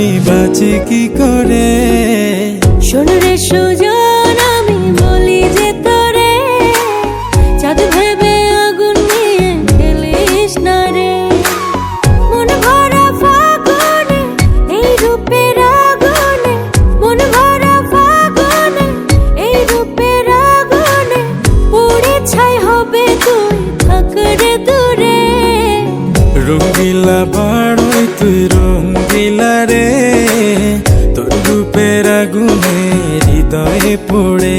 আমি বাঁচি কি করে? শোন রে সুজন আমি বলি যে তোরে চাঁদ ভেবে আগুন নিয়ে খেলিস না রে। মন ভরা ফাগুনে এই রূপের আগুনে মন ভরা ফাগুনে এই রূপের আগুনে পুড়ে ছাই হবে তুই থাক রে দূরে। রঙ্গিলা বাড়ই তুই রূপের আগুনে হৃদয়ে পড়ে।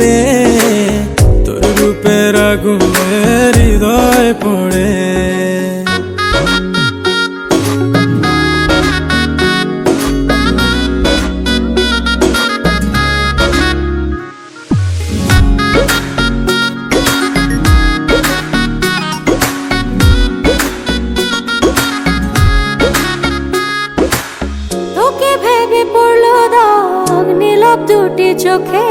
রে তোর রূপের আগুনে হৃদয় পড়ে দুটি চোখে।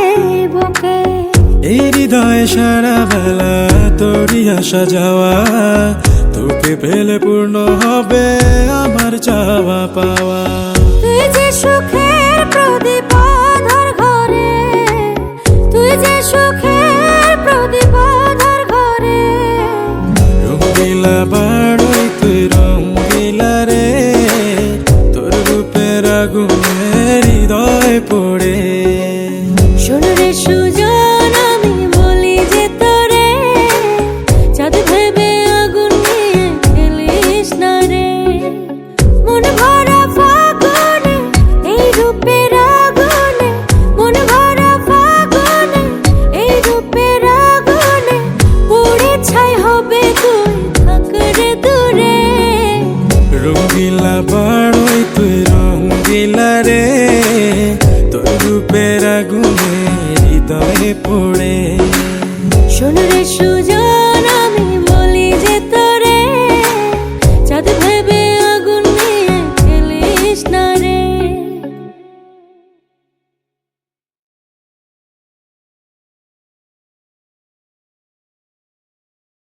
হৃদয় সারা বেলা তোরই আসা যাওয়া। তোকে পেলে পূর্ণ হবে আমার চাওয়া পাওয়া। তুই যে সুখের প্রদীপ ঘরে তুই যে সুখের প্রদীপ ঘরে। বাড়ই তুই পড়ে। শোন সুযোগ